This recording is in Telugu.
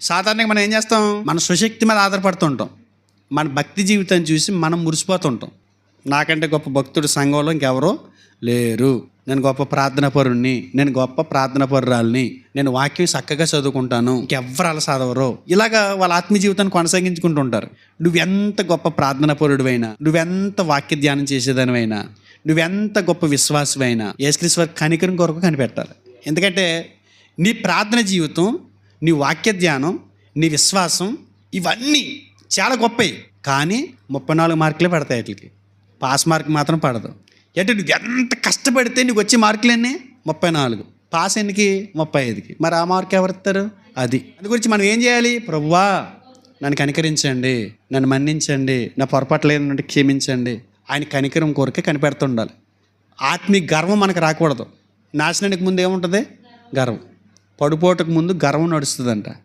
సాధారణంగా మనం ఏం చేస్తాం? మన స్వశక్తి మీద ఆధారపడుతుంటాం. మన భక్తి జీవితాన్ని చూసి మనం మురిసిపోతుంటాం. నాకంటే గొప్ప భక్తుడు సంఘంలో ఇంకెవరో లేరు. నేను గొప్ప ప్రార్థన పరుణ్ణి నేను గొప్ప ప్రార్థన పరురాల్ని నేను వాక్యం చక్కగా చదువుకుంటాను. ఇంకెవ్వరు అలా చదవరు ఇలాగా వాళ్ళ ఆత్మీయ జీవితాన్ని కొనసాగించుకుంటూ ఉంటారు. నువ్వెంత గొప్ప ప్రార్థన పరుడువైనా నువ్వెంత వాక్య ధ్యానం చేసేదానివైనా నువ్వెంత గొప్ప విశ్వాసమైనా యేసుక్రీస్తు వారి కనికరం కొరకు కనిపెట్టాలి. ఎందుకంటే నీ ప్రార్థన జీవితం నీ వాక్య ధ్యానం నీ విశ్వాసం ఇవన్నీ చాలా గొప్పవి కానీ ముప్పై నాలుగు మార్కులే పడతాయి వాటికి. పాస్ మార్క్ మాత్రం పడదు. అంటే నువ్వు ఎంత కష్టపడితే నీకు వచ్చే మార్కులన్నీ ముప్పై నాలుగు. పాస్ ఎన్నికి? ముప్పై ఐదుకి. మరి ఆ మార్క్ ఎవరు ఇస్తారు? అది. దాని గురించి మనం ఏం చేయాలి? ప్రభువా నన్ను కనికరించండి. నన్ను మన్నించండి. నా పొరపాట్లు ఏంటంటే క్షమించండి. ఆయన కనికరం కోరికే కనిపెడుతుండాలి. ఆత్మీయ గర్వం మనకు రాకూడదు. నాశనానికి ముందు ఏముంటుంది? గర్వం. పడిపోటకు ముందు గర్వం నడుస్తుందంట.